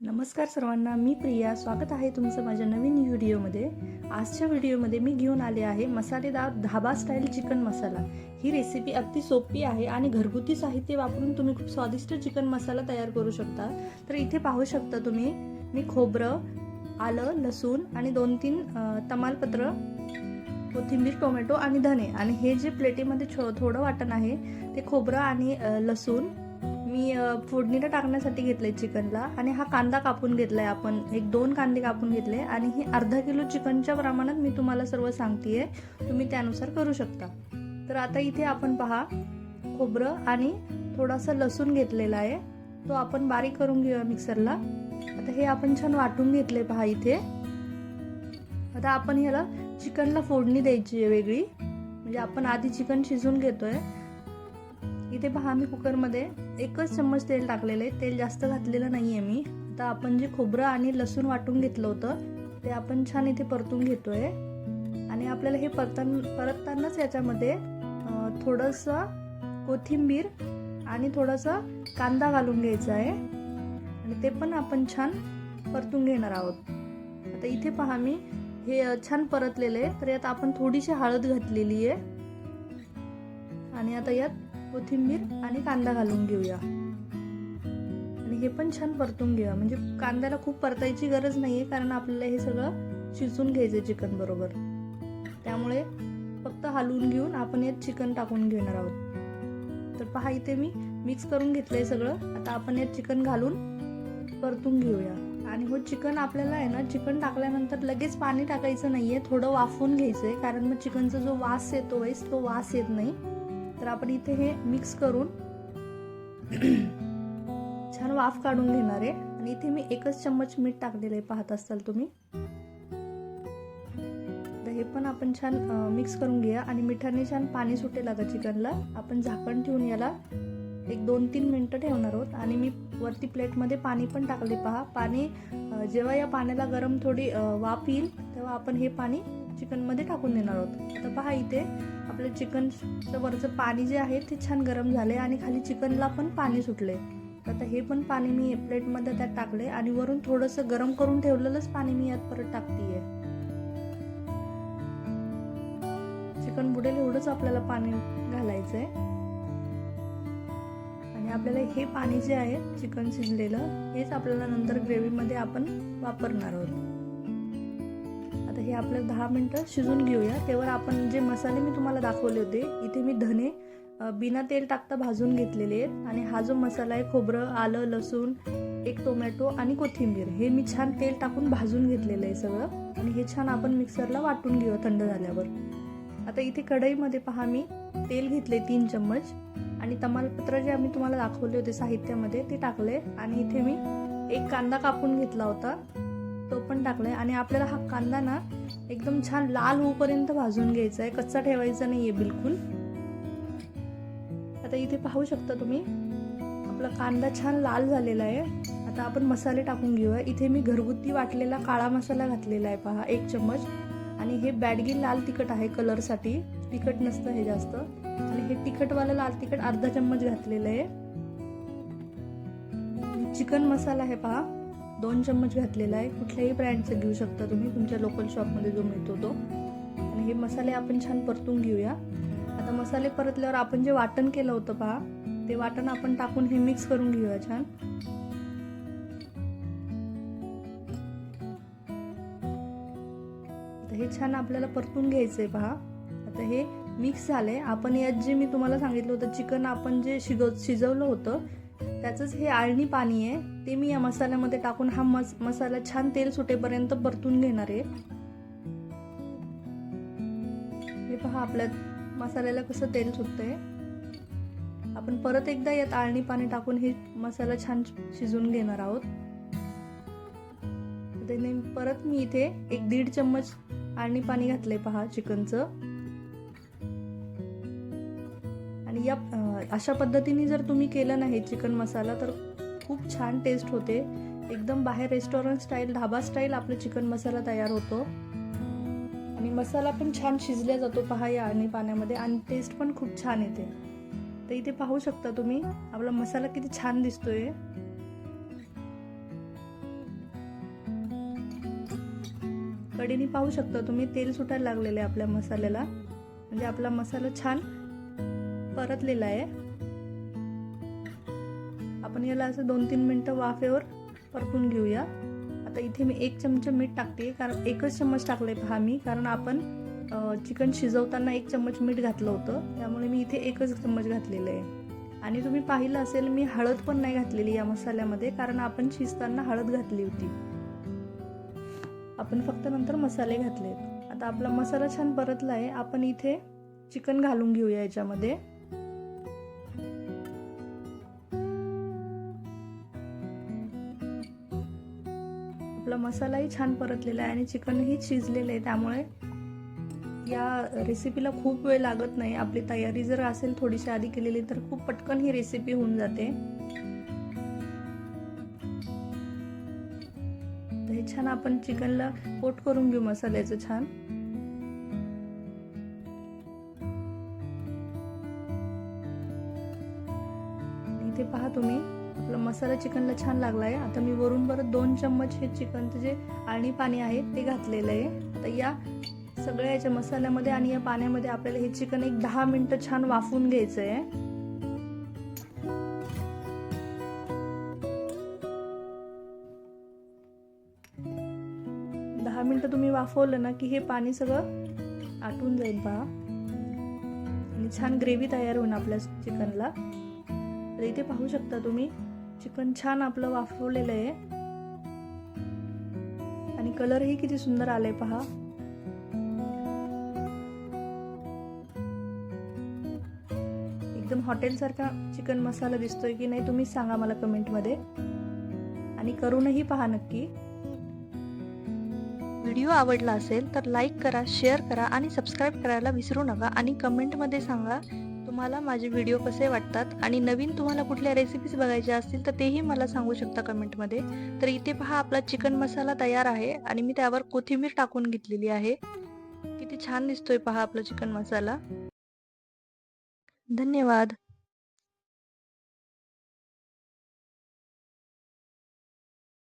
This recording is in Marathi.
नमस्कार सर्वांना मी प्रिया. स्वागत आहे तुमचं माझ्या नवीन व्हिडिओमध्ये. आजच्या व्हिडिओमध्ये मी घेऊन आले आहे मसालेदार धाबा स्टाईल चिकन मसाला. ही रेसिपी अगदी सोपी आहे आणि घरगुती साहित्य वापरून तुम्ही खूप स्वादिष्ट चिकन मसाला तयार करू शकता. तर इथे पाहू शकता तुम्ही मी खोबरं आलं लसूण आणि दोन तीन तमालपत्र कोथिंबीर टोमॅटो आणि धने. आणि हे जे प्लेटीमध्ये छो थोडं वाटण आहे ते खोबरं आणि लसूण मी फोडणीला टाकण्यासाठी घेतलंय चिकनला आणि हा कांदा कापून घेतलाय आपण. एक दोन कांदे कापून घेतले आणि ही अर्धा किलो चिकनच्या प्रमाणात मी तुम्हाला सर्व सांगतेय. तुम्ही त्यानुसार करू शकता. तर आता इथे आपण पहा खोबरं आणि थोडासा लसूण घेतलेला आहे. तो आपण बारीक करून घेऊया मिक्सरला. आता हे आपण छान वाटून घेतले पहा इथे. आता आपण ह्याला चिकनला फोडणी द्यायची आहे वेगळी. म्हणजे आपण आधी चिकन शिजवून घेतोय. इथे पहा मी कुकरमध्ये एकच चम्मच तेल टाकलेलं. आहे तेल जास्त घातलेलं नाही आहे मी. आता आपण जे खोबरं आणि लसूण वाटून घेतलं होतं ते आपण छान इथे परतून घेतोय. आणि आपल्याला हे परतान परततानाच याच्यामध्ये थोडंसं कोथिंबीर आणि थोडासा कांदा घालून घ्यायचा आहे. आणि ते पण आपण छान परतून घेणार आहोत. आता इथे पहा मी हे छान परतलेलं. आहे तर यात आपण थोडीशी हळद घातलेली आहे आणि आता यात कोथिंबीर आणि कांदा घालून घेऊया. आणि हे पण छान परतून घेऊया. म्हणजे कांद्याला खूप परतायची गरज नाही आहे कारण आपल्याला हे सगळं शिजून घ्यायचं चिकन बरोबर. त्यामुळे फक्त हलवून घेऊन आपण यात चिकन टाकून घेणार आहोत. तर पहा इथे मी मिक्स करून घेतलंय सगळं. आता आपण यात चिकन घालून परतून घेऊया. आणि हो चिकन आपल्याला आहे ना चिकन टाकल्यानंतर लगेच पाणी टाकायचं नाही आहे थोडं वाफवून घ्यायचं आहे कारण मग चिकनचा जो वास येतो वेळेस तो वास येत नाही. तर आपण इथे हे मिक्स करून छान वाफ काढून घेणार आहे. आणि इथे मी एकच चम्मच मीठ टाकलेलं आहे पाहत असाल तुम्ही. तर हे पण आपण छान मिक्स करून घेऊया. आणि मिठाने छान पाणी सुटेल आता चिकनला. आपण झाकण ठेवून याला एक दोन तीन मिनटं ठेवणार आहोत. आणि मी वरती प्लेटमध्ये पाणी पण टाकले. पहा पाणी जेव्हा या पाण्याला गरम थोडी वाफ येईल तेव्हा आपण हे पाणी चिकनमध्ये टाकून देणार आहोत. आता पहा इथे आपलं चिकनचं वरचं पाणी जे आहे ते छान गरम झाले आणि खाली चिकनला पण पाणी सुटले. आता हे पण पाणी मी प्लेटमध्ये त्यात टाकले आणि वरून थोडंसं गरम करून ठेवलेलंच पाणी मी यात परत टाकतीये. चिकन बुडेल एवढंच आपल्याला पाणी घालायचंय. आणि आपल्याला हे पाणी जे आहे चिकन शिजलेलं हेच आपल्याला नंतर ग्रेव्हीमध्ये आपण वापरणार आहोत. आता हे आपलं दहा मिनटं शिजून घेऊया. तेव्हा आपण जे मसाले मी तुम्हाला दाखवले होते इथे मी धने बिना तेल टाकता भाजून घेतलेले आहेत. आणि हा जो मसाला आहे खोबरं आलं लसूण एक टोमॅटो आणि कोथिंबीर हे मी छान तेल टाकून भाजून घेतलेलं आहे सगळं. आणि हे छान आपण मिक्सरला वाटून घेऊ थंड झाल्यावर. आता इथे कढईमध्ये पहा मी तेल घेतले तीन चम्मच. आणि तमालपत्र जे आम्ही तुम्हाला दाखवले होते साहित्यामध्ये ते टाकले आणि इथे मी एक कांदा कापून घेतला होता. तो पण टाकलाय. आणि आपल्याला हा कांदा ना एकदम छान लाल होऊपर्यंत भाजून घ्यायचा आहे कच्चा ठेवायचा नाहीये बिलकुल. आता इथे पाहू शकता तुम्ही आपला कांदा छान लाल झालेला आहे. आता आपण मसाले टाकून घेऊया. इथे मी घरगुती वाटलेला काळा मसाला घातलेला आहे पहा एक चम्मच. आणि हे बॅडगी लाल तिखट आहे कलरसाठी. तिखट नसतं हे जास्त. आणि हे तिखटवालं लाल तिखट अर्धा चम्मच घातलेलं आहे. चिकन मसाला आहे पहा. दोन चम्मच घातलेला आहे. कुठल्याही ब्रँडचं घेऊ शकता तुम्ही. तुमच्या लोकल शॉपमध्ये जो मिळतो तो. आणि हे मसाले आपण छान परतून घेऊया. आता मसाले परतल्यावर आपण जे वाटण केलं होतं पहा ते वाटण आपण टाकून हे मिक्स करून घेऊया छान. हे छान आपल्याला परतून घ्यायचंय पहा. आता हे मिक्स झालंय. आपण यात जे मी तुम्हाला सांगितलं होतं चिकन आपण जे शिजव शिजवलं होतं त्याचंच हे आळणी पाणी आहे. ते मी या मसाल्यामध्ये टाकून हा मस मसाला छान तेल सुटेपर्यंत परतून घेणार आहे. हे पहा आपल्या मसाल्याला कसं तेल सुटतंय. आपण परत एकदा यात आळणी पाणी टाकून हे मसाला छान शिजून घेणार आहोत. परत मी इथे एक दीड चम्मच आळणी पाणी घातलंय पहा चिकनचं. या अशा पद्धतीने जर तुम्ही केलं नाही चिकन मसाला तर खूप छान टेस्ट होते. एकदम बाहेर रेस्टॉरंट स्टाईल ढाबा स्टाईल आपलं चिकन मसाला तयार होतो. आणि मसाला पण छान शिजला जातो पहा या आणि पाण्यामध्ये आणि टेस्ट पण खूप छान येते. तर इथे पाहू शकता तुम्ही आपला मसाला किती छान दिसतोय. कडीने पाहू शकता तुम्ही तेल सुटायला लागलेलं आहे आपल्या मसाल्याला. म्हणजे आपला मसाला छान परतलेला आहे. आपण याला असं दोन तीन मिनटं वाफेवर परतून घेऊया. आता इथे मी एक चमचा मीठ टाकते कारण एकच चम्मच टाकले पहा मी कारण आपण चिकन शिजवताना एक चम्मच मीठ घातलं होतं त्यामुळे मी इथे एकच चम्मच घातलेलं आहे. आणि तुम्ही पाहिलं असेल मी हळद पण नाही घातलेली या मसाल्यामध्ये कारण आपण शिजताना हळद घातली होती. आपण फक्त नंतर मसाले घातले आता आपला मसाला छान परतला आहे आपण इथे चिकन घालून घेऊया याच्यामध्ये. मसालाही छान परतलेला आहे आणि चिकनही शिजलेलं आहे त्यामुळे या रेसिपीला खूप वेळ लागत नाही. आपली तयारी जर असेल थोडीशी आधी केलेली तर खूप पटकन ही रेसिपी होऊन जाते. हे छान आपण चिकनला कोट करून घेऊ मसाल्याचं छान. इथे पहा तुम्ही. आपला मसाला चिकनला छान लागला आहे आता मी वरून परत दोन चम्मच हे चिकनचं जे आणि पाणी आहे ते घातलेलं आहे. आता या सगळ्या याच्या मसाल्यामध्ये आणि या पाण्यामध्ये आपल्याला हे चिकन एक दहा मिनटं छान वाफून घ्यायचं आहे दहा मिनटं तुम्ही वाफवलं ना की हे पाणी सगळं आटून जाईल पहा. आणि छान ग्रेव्ही तयार होईल आपल्या चिकनला. तर इथे पाहू शकता तुम्ही. चिकन छान आपलं वाफवलेलं आहे. आणि कलरही किती सुंदर आलाय पहा. एकदम हॉटेलसारखा चिकन मसाला दिसतोय की नाही तुम्हीच सांगा मला कमेंटमध्ये आणि करूनही पहा नक्की. व्हिडिओ आवडला असेल तर लाईक करा शेअर करा आणि सबस्क्राईब करायला विसरू नका. आणि कमेंटमध्ये सांगा तुम्हाला माझे व्हिडिओ कसे वाटतात? आणि नवीन तुम्हाला कुठल्या रेसिपीज बघायच्या असतील तर तेही मला सांगू शकता कमेंटमध्ये तर इथे पहा आपला चिकन मसाला तयार आहे आणि मी त्यावर कोथिंबीर टाकून घेतलेली आहे. किती छान दिसतोय पहा आपला चिकन मसाला धन्यवाद.